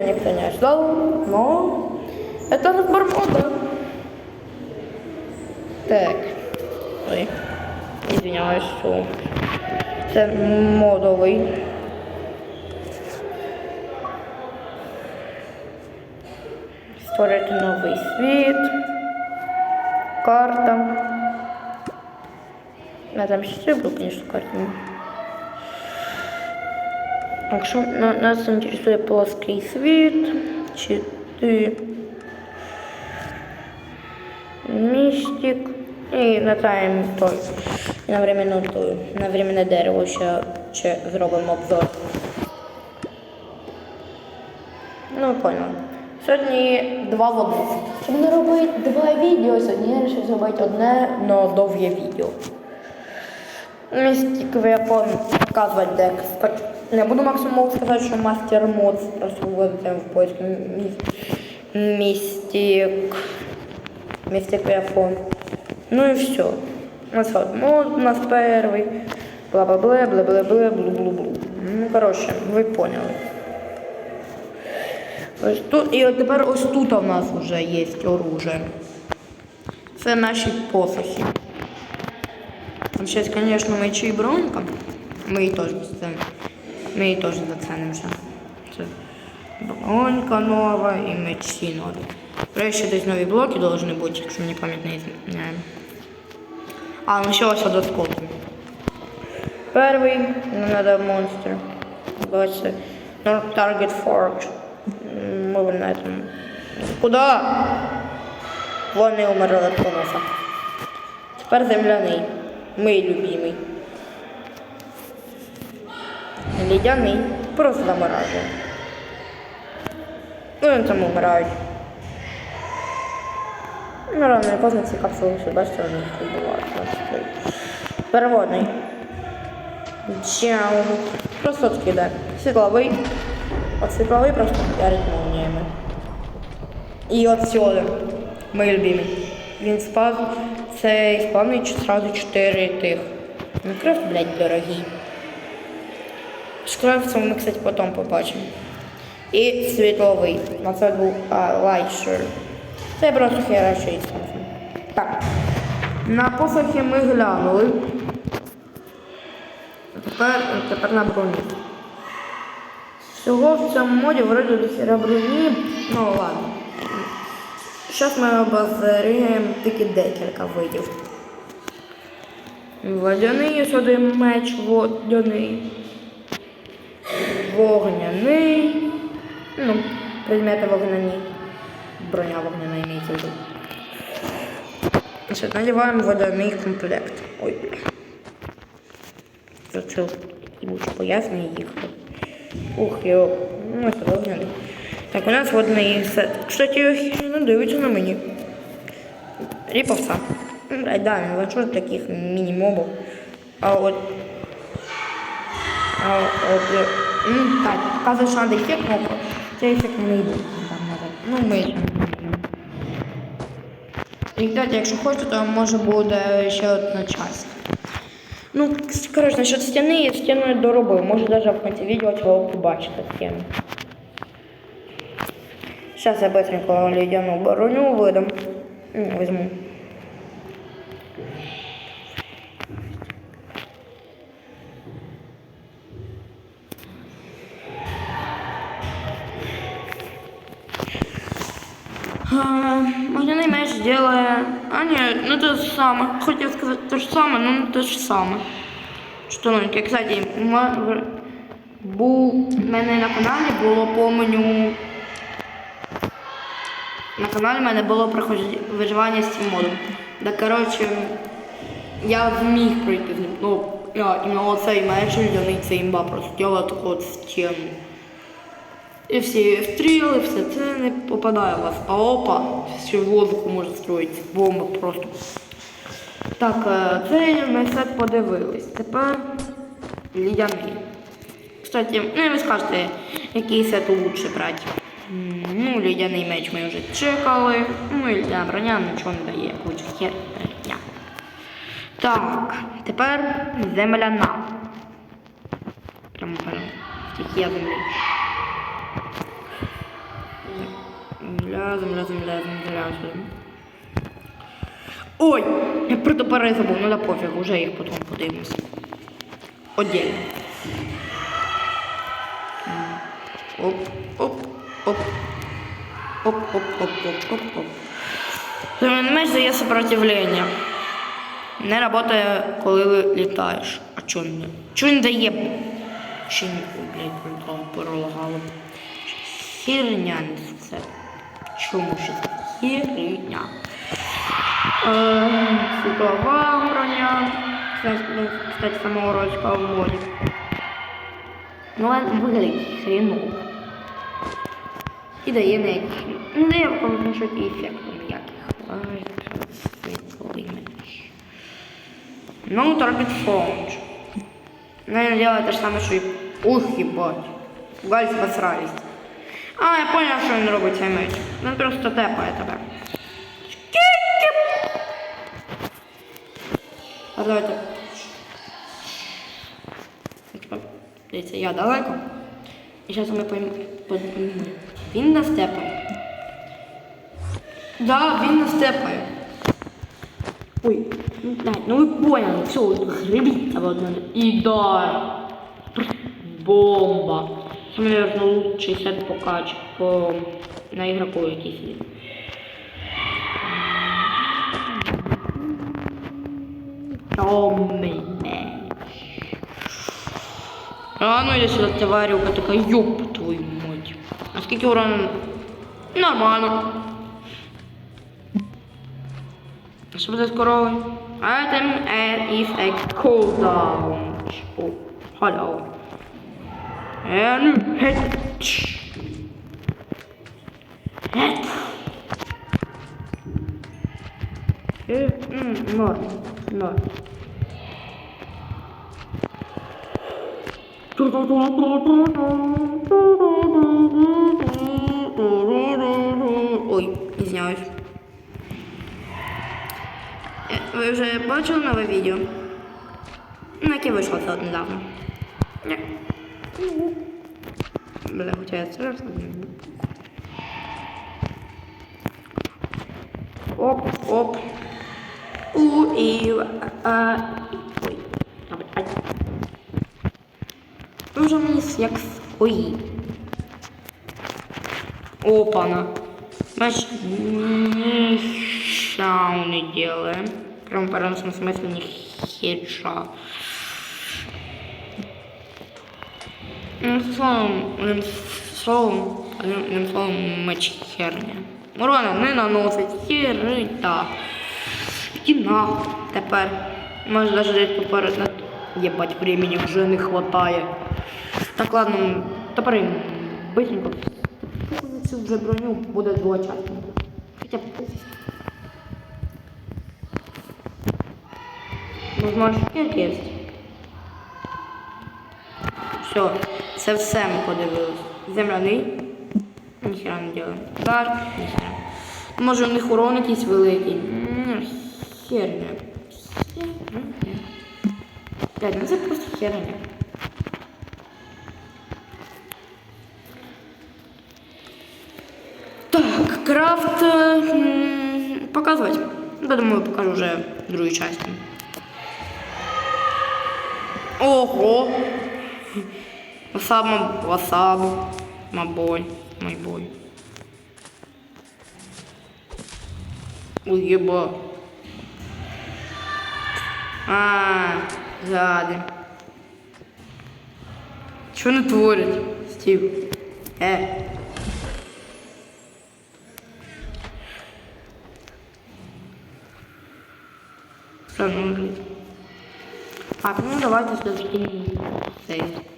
Никто не ждал, но это разбор мода. Так. Ой. Извиняюсь, що це модовий. Створити новий світ. Карта. Я там ще був, звісно, карта. Якщо на- нас інтересує плоский світ, чи ти містик, і натаємо той на временну ту, на временне дерево ще, ще зробимо обзор. Ну, ви поняли. Сьогодні два в одному. Щоб не робити два відео, сьогодні я вирішив зробити одне, але довге відео. Містик Вепон показувати дек. Не буду максимум сказати, що мастер мод просто в поиск Містик. Містик Вепон. Ну і все. У нас вот мод у нас перший. Бла-бла-бла, бла-бла-бла, блу-блу-блу. Ну, коротше, ви поняли. Ось тут, і от тепер ось тут у нас вже є оружие. Це наші посохи. Сейчас, конечно, мечи и бронька. Мы її теж заценим. Ми її теж заценимо ще. Це бронька нова і мечі нові. Врешті десь нові блоки должны бути, якщо мені пам'ять не зміняє. А, ну ще ось доскоки. Перший, нам надо монстр. Бачите, North Target Forge. Ми на этом. Куда? Вони умерли від поноса. Тепер земляний. Мій любимий. Лідяний. Просто заморажує. Ну, вони там умирають. Ну, рано і поздно ці капсули ще бачите, вони вбивають. Переводний. Чау. Просто от кидай. Світловий. От світловий просто ярить молніями. І от сюди. Мій любимий. Він спав. Це спавнить сразу 4 тих. Мінкрафт, блядь, дорогий. Шкрафт ми, кстати, потім побачимо. І світловий. На це був лайтшер. Це просто херачий. Так. На посохи ми глянули. Тепер, тепер на броні. Всього в цьому моді вроді до броні. Ну ладно. Зараз ми обозріємо тільки декілька видів. Водяний сюди меч водяний. Вогняний. Ну, предмети вогняні. Броня вогняна имеется в виду. Значит, надеваем водяный комплект. Ой. Зачем? И лучше поясни їх. Ух, йо. Ну, це вогняний. Так, у нас водний сет. Кстати, ну, дивіться на мені. Ріповса. Ну, да, не ваншот таких міні-мобів. А от... Так, показує, що надо ефект, но цей ефект не йде. Ну, йдемо. І, кстати, якщо хочете, то може буде ще одна часть. Ну, коротше, насчет стіни, я стіну доробив. Може навіть в кінці відео цього побачите стіну. Сейчас я быстренько ледяную броню выдам. М, Возьму. Делает... Ну то же самое. Хотел сказать то же самое, но не то же самое. Что новенькое. Кстати, був в мене на каналі було помню. На каналі в мене було виживання з цим модом. Да, коротше, я зміг пройти з ним. Ну, я іменно оцей меч людяний, це імба просто діла таку от стіну. І всі стріли, все це не попадає в вас. А опа, ще в воздуху може строїтися. Бомба просто. Так, е, це ми все подивились. Тепер лідяний. Кстати, ну ви скажете, який сет лучше брати. Ну, лідяний меч ми вже чекали. Ну і лідяна броня нічого не дає. Лучше хер броня. Так, тепер земляна. Прямо прямо. Стихія землі. Земля, земля, земля, земля, земля. Ой, я про топори забув, ну да пофіг, уже їх потім подивимося. Отдельно. Оп, оп, оп. Оп, оп, оп, оп, оп, оп. Меч дає сопротивлення. Не работає, коли літаєш. А чого не? Чого не дає? Чи не, блядь, пролетало, перелагало. Херня не це. Чому ж херня? Е, Світлова броня. Це, ну, кстати, самого рочка в моді. Ну, але виглядить хреново. І дає не не тому що ефекту ніяких. Ай, світлий меч. Ну. Наверное, делает то же самое, что и... Ух, ебать. Гальс посрались. А, я понял, что он робить меч. Він просто тепає тебе. А давайте. Типа, Дивіться, я далеко. І зараз ми поймемо. Він нас тепає. Да, він нас тепає. Ой, ну, ну вы поняли, все, гребите в одну. И да, бомба. Це, наверное, лучший сет по кач, по на ігроку якийсь є. А ну я сюда тварюка така, ёб твою мать. А скільки урону? Нормально. Що буде з коровою? Item add is a cooldown. О, hello. And hit. Hit. Е, м, Норм, норм. Ой, извиняюсь. Е, Ви вже бачили нове відео? Ну, яке вийшло це недавно. Ні. Бля, хоча я це раз. Оп, оп. У і а, ой. Ай. Ви вже мені як свої. Опана. Значит, ничего не делаем. Прям в переносном смысле не хедша. Ну, словом, одним словом, одним, одним словом, меч херня. Урона не наносить херня. Іди нахуй тепер. Може десь поперед на... Єбать, времени вже не хватає. Так, ладно, тепер быстренько. Цю вже броню буде двочасно. Хоча б. Можна шкірки є. Все, це все ми подивились. Земляний. Ніхера не делаем. Дарк, ніхера. Може у них урон якийсь великий. Херня. Херня. Блядь, ну це просто херня. Так, крафт м, показывать. Да, думаю, покажу уже в другой части. Ого! Васаб, ма- васаб, мабой, мой бой. Уеба. А, зады. Що не творять, Стів? Е. Нужно? Так, ну давайте все-таки сейв.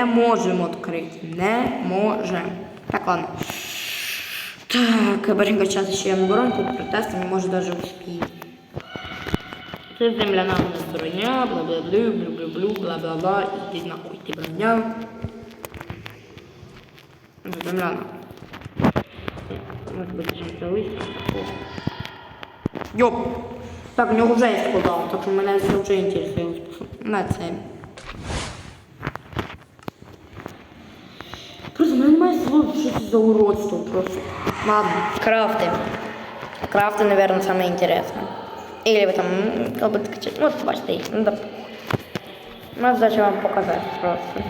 Не можемо відкрити. Не можемо. Так, ладно. Так, баченька час ще я наберу, тут протестами, може навіть успію. Це земляна у нас броня, бла-бла-блю, блю-блю-блю, бла-бла-бла, іди нахуй ти броня. Ну, Земляна. Может быть, листя. Йоп! Так, у нього вже є складав, так що мене це вже інтересує. На це. слов, що це за уродство просто. Ладно, крафти. Крафты, наверное, самое интересное. Или вы там, м, как бы скачать. Вот, бачите, ну да. Ну, зачем вам показать просто.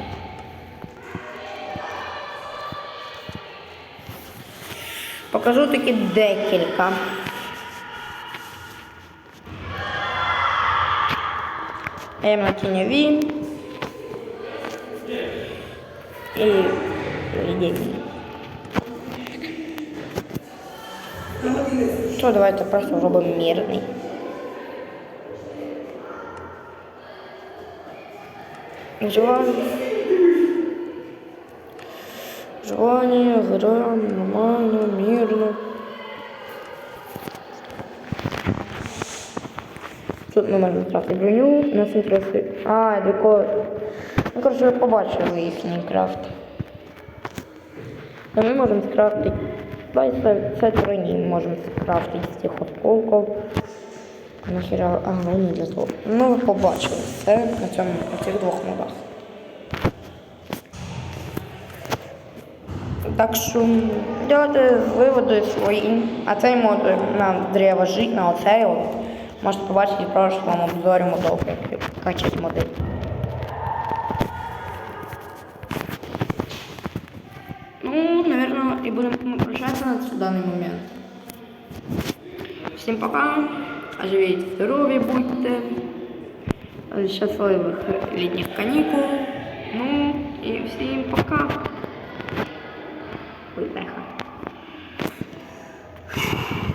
Покажу таки декілька. Ема тіньові. І лідєві. То давайте просто зробимо мірний. Вживання. Вживання, гра, нормально, мирно. Тут ми можемо крафти броню, нас інтересує. А, декор. Ну, коротше, ви побачили їхній крафт. А ми можемо скрафтити. Давай це, це броні можемо скрафтити з цих осколків. Нахіра, а, ну для того. Ну, ви побачили це на цьому, на цих двох модах. Так що делайте виводи свої. А цей мод на древо жить, на оцей. Можете побачити в прошлому обзорі модов, як качати моди. И будем прощаться на данный момент. Всем пока. Оживите здоровье будьте. Счастливых летних каникул. Ну, и всем пока.